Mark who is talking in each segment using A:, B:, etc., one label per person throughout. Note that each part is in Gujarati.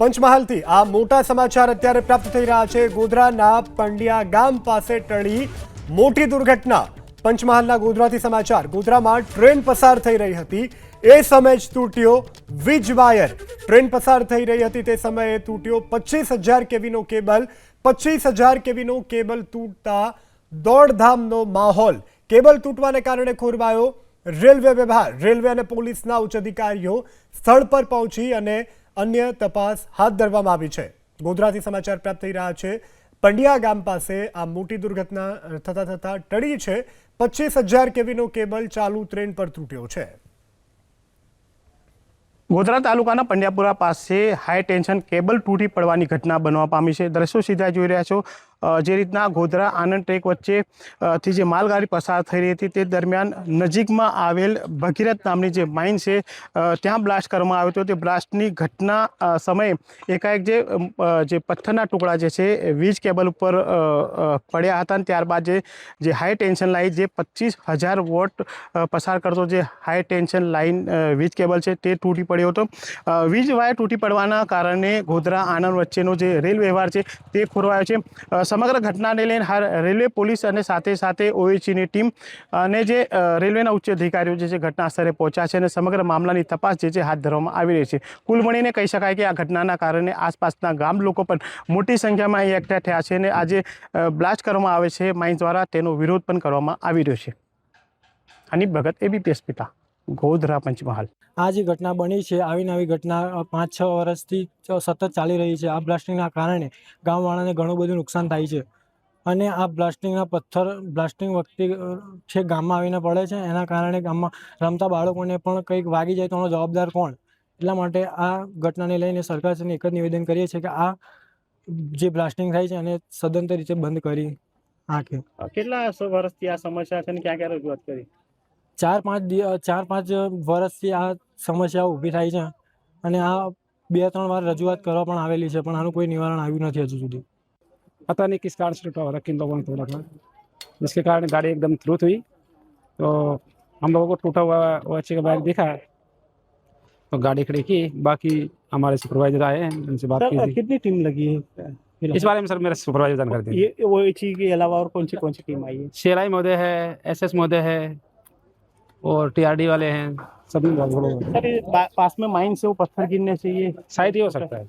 A: પંચમહાલથી આ મોટા સમાચાર અત્યારે પ્રાપ્ત થઈ રહ્યા છે. ગોધરાના પંડિયા ગામ પાસે ટળી મોટી દુર્ઘટના. પંચમહાલના ગોધરાથી સમાચાર. ગોધરામાં ટ્રેન પસાર થઈ રહી હતી. એ સમયે જ તૂટ્યો વીજ વાયર. ટ્રેન પસાર થઈ રહી હતી તે સમયે તૂટ્યો પચીસ હજાર કેવીનો કેબલ. પચીસ હજાર કેવીનો કેબલ તૂટતા દોડધામનો માહોલ. કેબલ તૂટવાને કારણે ખોરવાયો રેલવે વિભાગ રેલવે અને પોલીસના ઉચ્ચ અધિકારીઓ સ્થળ પર પહોંચી અને અન્ય તપાસ હાથ ધરવામાં આવી છે. ગોધરાથી સમાચાર પ્રાપ્ત થઈ રહ્યા છે. પંડિયા ગામ પાસે આ મોટી દુર્ઘટના થતા થતા ટળી છે. પચીસ હજાર કેવીનો કેબલ ચાલુ ટ્રેન પર તૂટ્યો છે.
B: ગોધરા તાલુકાના પંડ્યાપુરા પાસે હાઈ ટેન્શન કેબલ તૂટી પડવાની ઘટના બનવા પામી છે. દ્રશ્યો સીધા જોઈ રહ્યા છો. જે રીતના ગોધરા આનંદ ટ્રેક વચ્ચેથી જે માલગાડી પસાર થઈ રહી હતી તે દરમિયાન નજીકમાં આવેલ ભગીરથ નામની જે માઇન છે ત્યાં બ્લાસ્ટ કરવામાં આવ્યો હતો. તે બ્લાસ્ટની ઘટના સમયે એકાએક જે જે પથ્થરના ટુકડા જે છે વીજ કેબલ ઉપર પડ્યા હતા અને ત્યારબાદ જે જે હાઈ ટેન્શન લાઇન જે પચીસ હજાર વોટ પસાર કરતો જે હાઈ ટેન્શન લાઇન વીજ કેબલ છે તે તૂટી પડ્યો હતો. વીજ વાયર તૂટી પડવાના કારણે ગોધરા આણંદ વચ્ચેનો જે રેલ વ્યવહાર છે તે ખોરવાયો છે. સમગ્ર ઘટનાને લઈને રેલવે પોલીસ અને સાથે સાથે ઓએચની ટીમ અને જે રેલવેના ઉચ્ચ અધિકારીઓ જે છે ઘટના સ્થળે પહોંચ્યા છે અને સમગ્ર મામલાની તપાસ જે છે હાથ ધરવામાં આવી રહી છે. કુલ મળીને કહી શકાય કે આ ઘટનાના કારણે આસપાસના ગામ લોકો પણ મોટી સંખ્યામાં અહીં એકઠા થયા છે અને આજે બ્લાસ્ટ કરવામાં આવે છે. માઇન્સ દ્વારા તેનો વિરોધ પણ કરવામાં આવી રહ્યો છે. આની ભગત એબીપીએસ પિતા ગોધરા પંચમહાલ.
C: આ જે ઘટના બની છે આવી આવી ઘટના પાંચ છ વર્ષથી સતત ચાલી રહી છે. આ બ્લાસ્ટિંગના કારણે ગામવાળાને ઘણું બધું નુકસાન થાય છે. અને આ બ્લાસ્ટિંગના પથ્થર બ્લાસ્ટિંગ વખતે છે ગામમાં આવીને પડે છે. એના કારણે ગામમાં રમતા બાળકોને પણ કંઈક વાગી જાય તો એનો જવાબદાર કોણ? એટલા માટે આ ઘટનાને લઈને સરકારશ્રીને એક જ નિવેદન કરીએ છીએ કે આ જે બ્લાસ્ટિંગ થાય છે એને સદંતર રીતે બંધ કરી નાખે.
B: કેટલા વર્ષથી આ સમસ્યા છે અને ક્યાં ક્યાં રજૂઆત કરી?
C: ચાર પાંચ દિ- ચાર પાંચ વર્ષથી આ સમસ્યાઓ ઊભી થાય છે અને આ બે ત્રણ વાર રજૂઆત કરવા પણ આવેલી છે પણ આનું કોઈ નિવારણ આવ્યું નથી હજુ સુધી
D: पता नहीं किस कारण से टूटा हो रहा किन लोगों ने तोड़ा था जिसके कारण गाड़ी एकदम थ्रुत हुई तो हम लोगों को टूटा हुआ वो अच्छे का बैग दिखा तो गाड़ी खड़ी की बाकी हमारे सुपरवाइजर आए हैं उनसे बात की थी
B: कितनी टीम लगी है
D: इस बारे में सर मेरे सुपरवाइजर जानकारी देंगे
B: ये वो के अलावा और कौन सी कौन सी टीम आई है
D: शेराई महोदय है एस एस महोदय है और टीआरडी वाले हैं सभी लोग
B: सर ये पा- पास में माइन से वो पत्थर गिरने से ये
D: शायद ही हो सकता है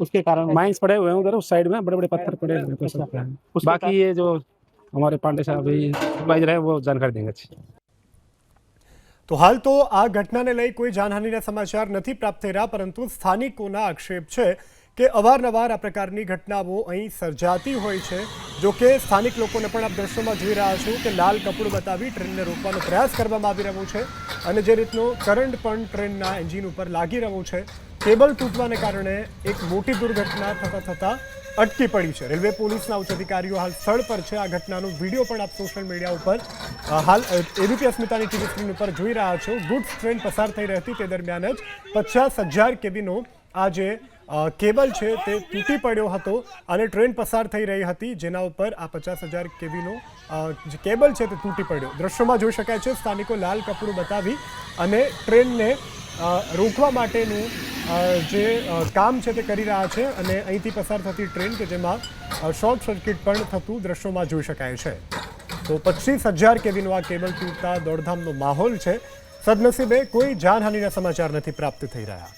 B: उसके कारण
D: माइंस पड़े हुए हैं उधर उस साइड में बड़े बड़े पत्थर पड़े हुए हैं हो सकता है
B: उसके
D: बाकी ये जो हमारे पांडे साहब ये सुपरवाइजर है वो जानकारी देंगे अच्छी
A: તો હાલ તો આ ઘટનાને લઈ કોઈ જાનહાનિના સમાચાર નથી પ્રાપ્ત થઈ રહ્યા પરંતુ સ્થાનિકોના આક્ષેપ છે કે અવારનવાર આ પ્રકારની ઘટનાઓ અહીં સર્જાતી હોય છે. જો કે સ્થાનિક લોકોને પણ આપ દ્રશ્યોમાં જોઈ રહ્યા છો કે લાલ કપડું બતાવી ટ્રેનને રોકવાનો પ્રયાસ કરવામાં આવી રહ્યો છે અને જે રીતનો કરંટ પણ ટ્રેનના એન્જિન ઉપર લાગી રહ્યો છે. કેબલ તૂટવાને કારણે એક મોટી દુર્ઘટના થતાં થતાં અટકી પડી છે. રેલવે પોલીસના ઉચ્ચ અધિકારીઓ હાલ સ્થળ પર છે. આ ઘટનાનો વીડિયો પણ આપ સોશિયલ મીડિયા ઉપર હાલ એબીપી અસ્મિતાની ટીવી સ્ક્રીન ઉપર જોઈ રહ્યા છો. ગુડ્સ ટ્રેન પસાર થઈ રહી હતી તે દરમિયાન જ પચાસ હજાર કેબીનો આ જે અ, કેબલ છે તે તૂટી પડ્યો હતો અને ટ્રેન પસાર થઈ રહી હતી, જેના ઉપર આ પચાસ હજાર કેવીનો જે કેબલ છે તે તૂટી પડ્યો. દ્રશ્યોમાં જોઈ શકાય છે, સ્થાનિકો લાલ કપડું બતાવી અને ટ્રેનને રોકવા માટેનું જે કામ છે તે કરી રહ્યા છે અને અહીંથી પસાર થતી ટ્રેન કે જેમાં શોર્ટ સર્કિટ પણ થતું દ્રશ્યોમાં જોઈ શકાય છે. તો પચીસ હજાર કેવીનો આ કેબલ તૂટતા દોડધામનો માહોલ છે. સદનસીબે કોઈ જાનહાનિના સમાચાર નથી પ્રાપ્ત થઈ રહ્યા.